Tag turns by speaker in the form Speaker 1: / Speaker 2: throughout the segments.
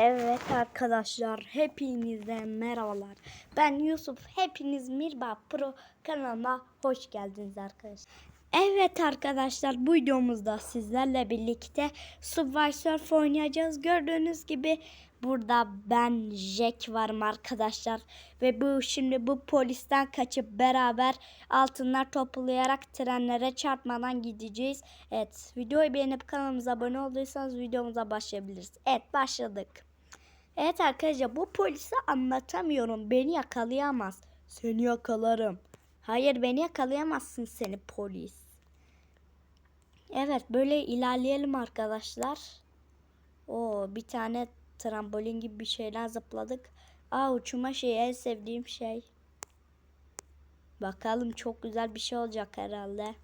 Speaker 1: Evet arkadaşlar hepinize merhabalar. Ben Yusuf. Hepiniz Mirba Pro kanalıma hoş geldiniz arkadaşlar. Evet arkadaşlar bu videomuzda sizlerle birlikte Subway Surf oynayacağız. Gördüğünüz gibi burada ben Jack varım arkadaşlar. Ve bu şimdi bu polisten kaçıp beraber altınlar toplayarak trenlere çarpmadan gideceğiz. Evet videoyu beğenip kanalımıza abone olduysanız videomuza başlayabiliriz. Evet başladık. Evet arkadaşlar bu polisi anlatamıyorum. Beni yakalayamaz. Seni yakalarım. Hayır beni yakalayamazsın seni polis. Evet böyle ilerleyelim arkadaşlar. O bir tane trambolin gibi bir şeyden zıpladık. Aa uçma şeyi en sevdiğim şey. Bakalım çok güzel bir şey olacak herhalde.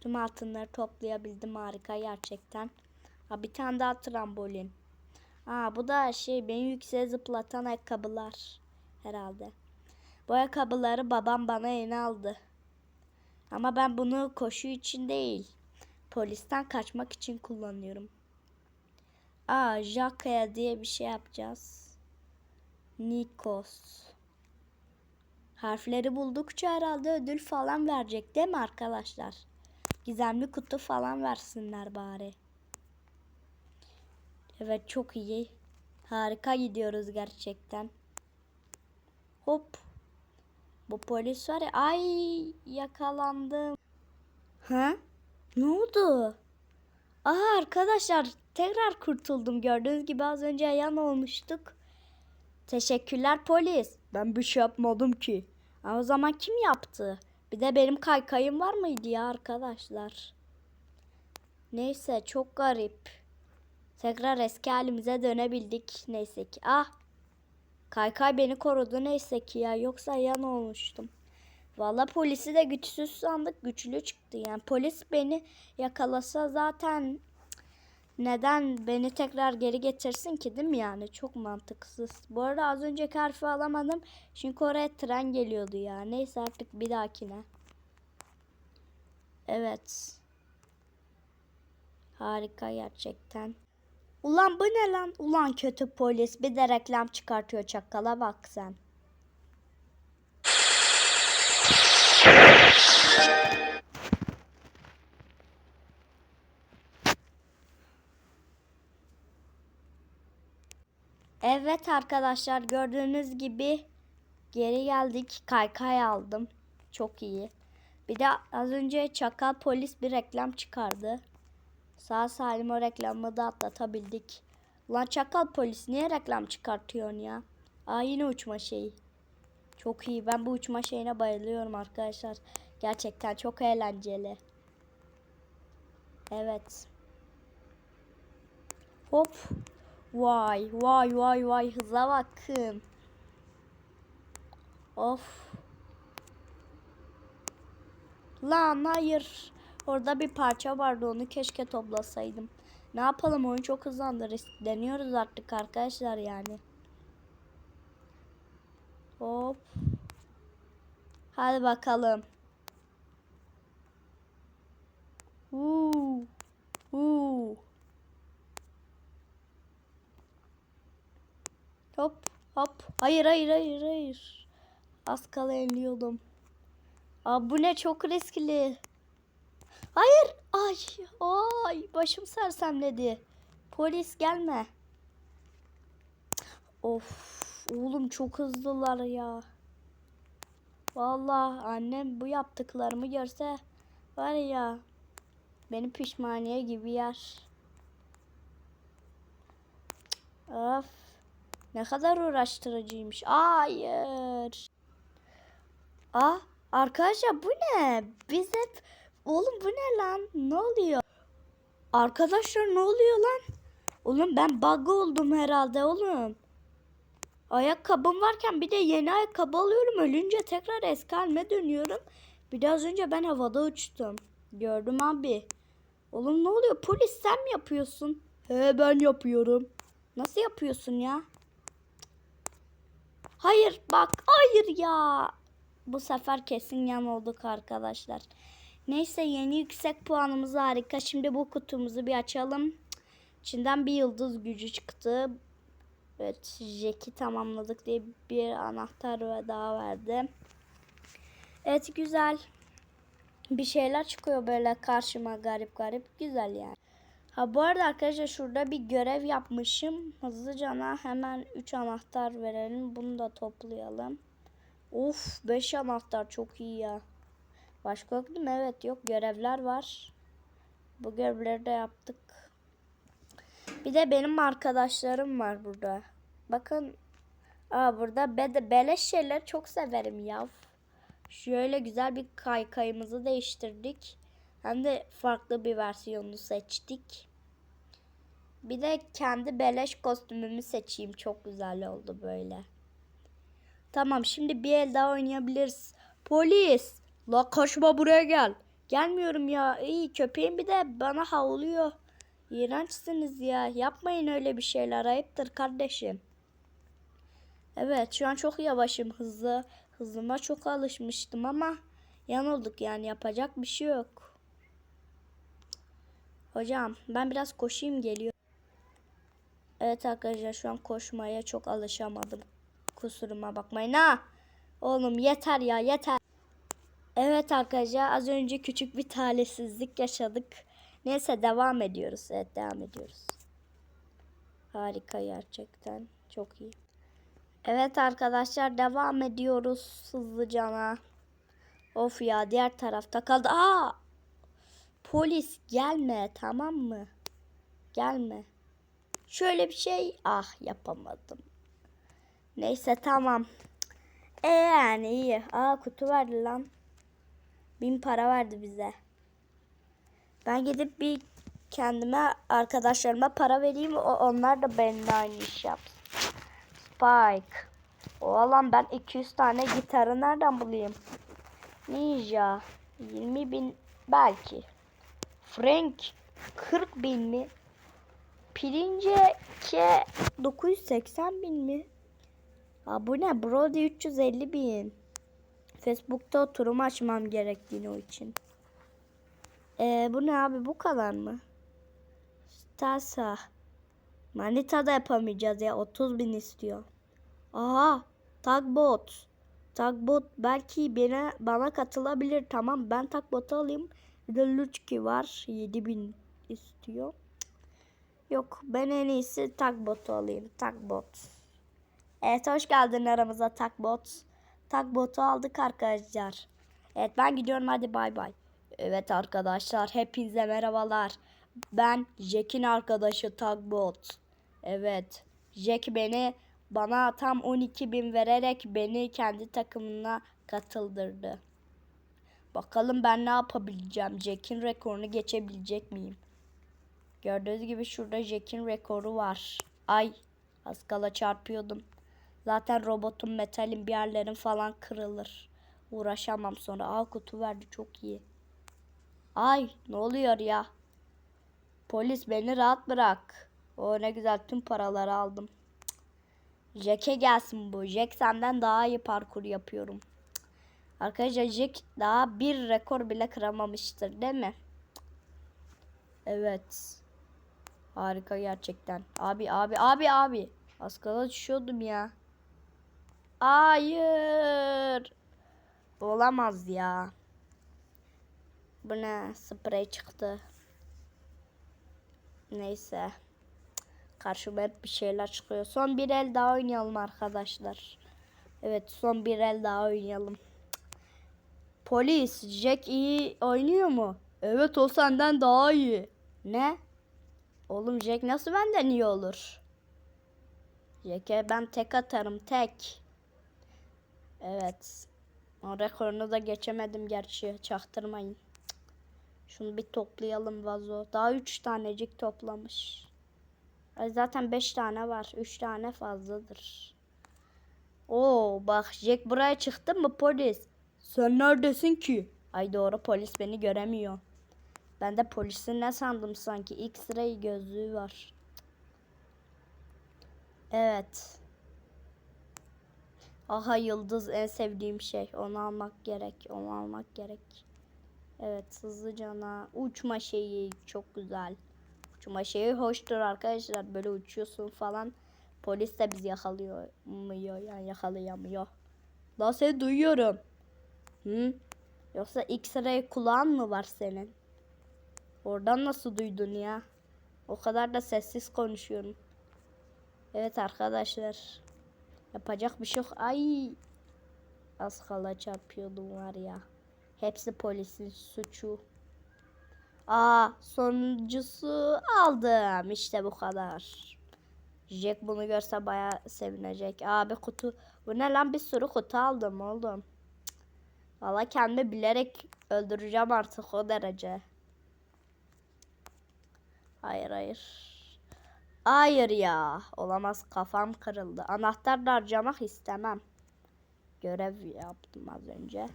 Speaker 1: Tüm altınları toplayabildim harika gerçekten. Ha bir tane daha trambolin. Aa bu da şey beni yükseğe zıplatan ayakkabılar herhalde. Bu ayakkabıları babam bana yeni aldı. Ama ben bunu koşu için değil, polisten kaçmak için kullanıyorum. Aa Jakaya diye bir şey yapacağız. Nikos. Harfleri buldukça herhalde ödül falan verecek değil mi arkadaşlar? Gizemli kutu falan versinler bari. Evet çok iyi. Harika gidiyoruz gerçekten. Hop. Bu polis var ya. Ay yakalandım. Ha? Ne oldu? Aha arkadaşlar tekrar kurtuldum. Gördüğünüz gibi az önce yan olmuştuk. Teşekkürler polis. Ben bir şey yapmadım ki. Ama o zaman kim yaptı? Bir de benim kaykayım var mıydı ya arkadaşlar? Neyse çok garip. Tekrar eski halimize dönebildik neyse ki. Ah! Kaykay beni korudu neyse ki ya. Yoksa yan olmuştum. Valla polisi de güçsüz sandık. Güçlü çıktı yani. Polis beni yakalasa zaten neden beni tekrar geri getirsin ki değil mi yani? Çok mantıksız. Bu arada az önce harfi alamadım. Çünkü oraya tren geliyordu ya. Neyse artık bir dahakine. Evet. Harika gerçekten. Ulan bu ne lan? Ulan kötü polis. Bir de reklam çıkartıyor çakala bak sen. Evet arkadaşlar gördüğünüz gibi geri geldik. Kaykay aldım. Çok iyi. Bir de az önce çakal polis bir reklam çıkardı. Sağ salim o reklamı da atlatabildik. Lan çakal polis niye reklam çıkartıyorsun ya? Aa yine uçma şeyi. Çok iyi. Ben bu uçma şeyine bayılıyorum arkadaşlar. Gerçekten çok eğlenceli. Evet. Hop. Vay vay vay vay hıza bakın. Of. Lan hayır. Orada bir parça vardı onu keşke toplasaydım. Ne yapalım oyun çok hızlandı. Risk- Deniyoruz artık arkadaşlar yani. Hop. Hadi bakalım. Uuu. Uuu. Hop hop. Hayır hayır hayır hayır. Az kala eliyordum. Aa, bu ne çok riskli. Hayır. Ay. Ay. Başım sersemledi. Polis gelme. Of. Oğlum çok hızlılar ya. Vallahi annem bu yaptıklarımı görse var ya beni pişmaniye gibi yer. Of. Ne kadar uğraştırıcıymış. Hayır. Aa, arkadaşlar bu ne? Biz hep oğlum bu ne lan? Ne oluyor? Arkadaşlar ne oluyor lan? Oğlum ben bug oldum herhalde oğlum. Ayakkabım varken bir de yeni ayakkabı alıyorum. Ölünce tekrar eski halime dönüyorum. Bir de az önce ben havada uçtum. Gördüm abi. Oğlum ne oluyor? Polis sen mi yapıyorsun? He ben yapıyorum. Nasıl yapıyorsun ya? Hayır bak hayır ya. Bu sefer kesin yan olduk arkadaşlar. Neyse yeni yüksek puanımız harika. Şimdi bu kutumuzu bir açalım. İçinden bir yıldız gücü çıktı. Evet Jack'i tamamladık diye bir anahtar ve daha verdi. Evet güzel. Bir şeyler çıkıyor böyle karşıma garip garip. Güzel yani. Ha bu arada arkadaşlar şurada bir görev yapmışım. Hızlıca hemen 3 anahtar verelim. Bunu da toplayalım. Of 5 anahtar çok iyi ya. Başka yok değil mi? Evet yok görevler var. Bu görevleri de yaptık. Bir de benim arkadaşlarım var burada. Bakın. Aa burada be beleş şeyler çok severim ya. Şöyle güzel bir kaykayımızı değiştirdik. Hem de farklı bir versiyonunu seçtik. Bir de kendi beleş kostümümü seçeyim. Çok güzel oldu böyle. Tamam şimdi bir el daha oynayabiliriz. Polis. La kaçma buraya gel. Gelmiyorum ya. İyi köpeğim bir de bana havlıyor. İğrençsiniz ya. Yapmayın öyle bir şeyler. Ayıptır kardeşim. Evet şu an çok yavaşım. Hızlı. Hızıma çok alışmıştım ama yanıldık yani yapacak bir şey yok. Hocam ben biraz koşayım geliyor. Evet arkadaşlar şu an koşmaya çok alışamadım. Kusuruma bakmayın ha. Oğlum yeter ya yeter. Evet arkadaşlar az önce küçük bir talihsizlik yaşadık. Neyse devam ediyoruz. Evet devam ediyoruz. Harika gerçekten. Çok iyi. Evet arkadaşlar devam ediyoruz hızlıcana. Of ya diğer tarafta kaldı. Aa! Polis gelme tamam mı? Gelme. Şöyle bir şey ah yapamadım. Neyse tamam. E yani iyi. Aa kutu verdi lan. Bin para verdi bize. Ben gidip bir kendime arkadaşlarıma para vereyim. Onlar da benimle aynı iş yapsın. Spike. O lan ben 200 tane gitarı nereden bulayım? Ninja. 20 bin belki. Frank. 40 bin mi? Pirince ke 980 bin mi? Aa, bu ne? Brody 350 bin. Facebook'ta oturum açmam gerektiğini o için. Ee, bu ne abi? Bu kadar mı? Stasa. Manita da yapamayacağız ya. 30 bin istiyor. Aha. Tagbot. Tagbot belki bana, bana katılabilir. Tamam ben Tagbot'u alayım. Bir var. 7 bin istiyor. Yok ben en iyisi Tagbot'u alayım. Tagbot. Evet hoş geldin aramıza Tagbot. Tagbot'u aldık arkadaşlar. Evet ben gidiyorum hadi bay bay. Evet arkadaşlar hepinize merhabalar. Ben Jack'in arkadaşı Tagbot. Evet Jack beni bana tam 12 bin vererek beni kendi takımına katıldırdı. Bakalım ben ne yapabileceğim? Jack'in rekorunu geçebilecek miyim? Gördüğünüz gibi şurada Jack'in rekoru var. Ay az kala çarpıyordum. Zaten robotun metalin bir yerlerin falan kırılır. Uğraşamam sonra. Aa kutu verdi çok iyi. Ay ne oluyor ya? Polis beni rahat bırak. O ne güzel tüm paraları aldım. Jack'e gelsin bu. Jack senden daha iyi parkur yapıyorum. Arkadaşlar Jack daha bir rekor bile kıramamıştır değil mi? Evet. Harika gerçekten. Abi abi abi abi. Az kala düşüyordum ya. Hayır. Olamaz ya. Bu ne? Sprey çıktı. Neyse. Karşıma hep bir şeyler çıkıyor. Son bir el daha oynayalım arkadaşlar. Evet son bir el daha oynayalım. Polis Jack iyi oynuyor mu? Evet o senden daha iyi. Ne? Oğlum Jack nasıl benden iyi olur? Jack'e ben tek atarım tek. Evet. O rekorunu da geçemedim gerçi. Çaktırmayın. Şunu bir toplayalım vazo. Daha 3 tanecik toplamış. Zaten 5 tane var. 3 tane fazladır. Oo bak Jack buraya çıktı mı polis? Sen neredesin ki? Ay doğru polis beni göremiyor. Ben de polisi ne sandım sanki. X-ray gözlüğü var. Evet. Aha yıldız en sevdiğim şey. Onu almak gerek. Onu almak gerek. Evet hızlıcana. Uçma şeyi çok güzel. Uçma şeyi hoştur arkadaşlar. Böyle uçuyorsun falan. Polis de bizi yakalayamıyor yani yakalayamıyor. Lan seni duyuyorum. Hı? Yoksa X-ray kulağın mı var senin? Oradan nasıl duydun ya? O kadar da sessiz konuşuyorum. Evet arkadaşlar. Yapacak bir şey yok. Ay. Az kala çarpıyordum var ya. Hepsi polisin suçu. Aa sonuncusu aldım. İşte bu kadar. Jack bunu görse baya sevinecek. Abi kutu. Bu ne lan bir sürü kutu aldım oğlum. Valla kendimi bilerek öldüreceğim artık o derece. Hayır hayır. Hayır ya. Olamaz kafam kırıldı. Anahtar harcamak istemem. Görev yaptım az önce.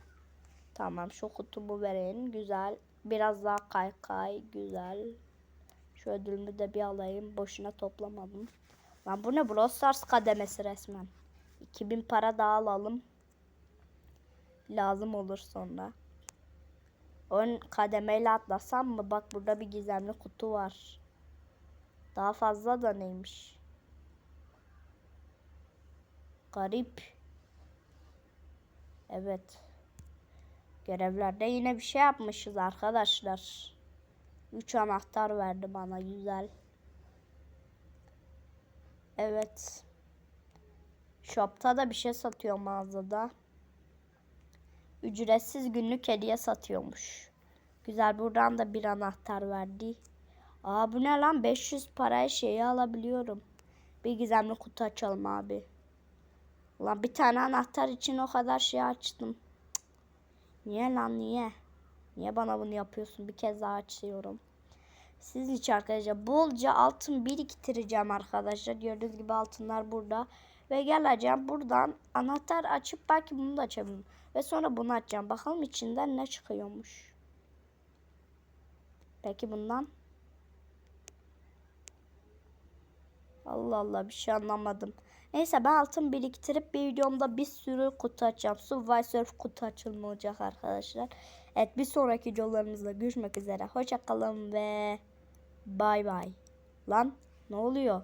Speaker 1: Tamam şu kutumu vereyim. Güzel. Biraz daha kaykay. Güzel. Şu ödülümü de bir alayım. Boşuna toplamadım. Lan bu ne? Brawl Stars kademesi resmen. 2000 para daha alalım. Lazım olur sonra. Ön kademeyle atlasam mı? Bak burada bir gizemli kutu var. Daha fazla da neymiş? Garip. Evet. Görevlerde yine bir şey yapmışız arkadaşlar. 3 anahtar verdi bana güzel. Evet. Shop'ta da bir şey satıyor mağazada. Ücretsiz günlük hediye satıyormuş. Güzel buradan da bir anahtar verdi. Aa bu ne lan 500 paraya şeyi alabiliyorum. Bir gizemli kutu açalım abi. Ulan bir tane anahtar için o kadar şey açtım. Cık. Niye lan niye? Niye bana bunu yapıyorsun? Bir kez daha açıyorum. Siz için arkadaşlar bolca altın biriktireceğim arkadaşlar. Gördüğünüz gibi altınlar burada. Ve geleceğim buradan anahtar açıp belki bunu da açabilirim. Ve sonra bunu açacağım. Bakalım içinden ne çıkıyormuş. Peki bundan. Allah Allah bir şey anlamadım. Neyse ben altın biriktirip bir videomda bir sürü kutu açacağım. Surf kutu açılımı olacak arkadaşlar. Evet bir sonraki videolarımızda görüşmek üzere. Hoşçakalın ve bay bay. Lan ne oluyor?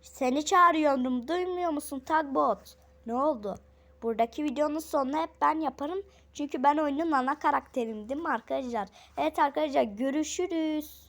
Speaker 1: Seni çağırıyorum. Duymuyor musun Tagbot? Ne oldu? Buradaki videonun sonunu hep ben yaparım. Çünkü ben oyunun ana karakterim değil mi arkadaşlar? Evet arkadaşlar görüşürüz.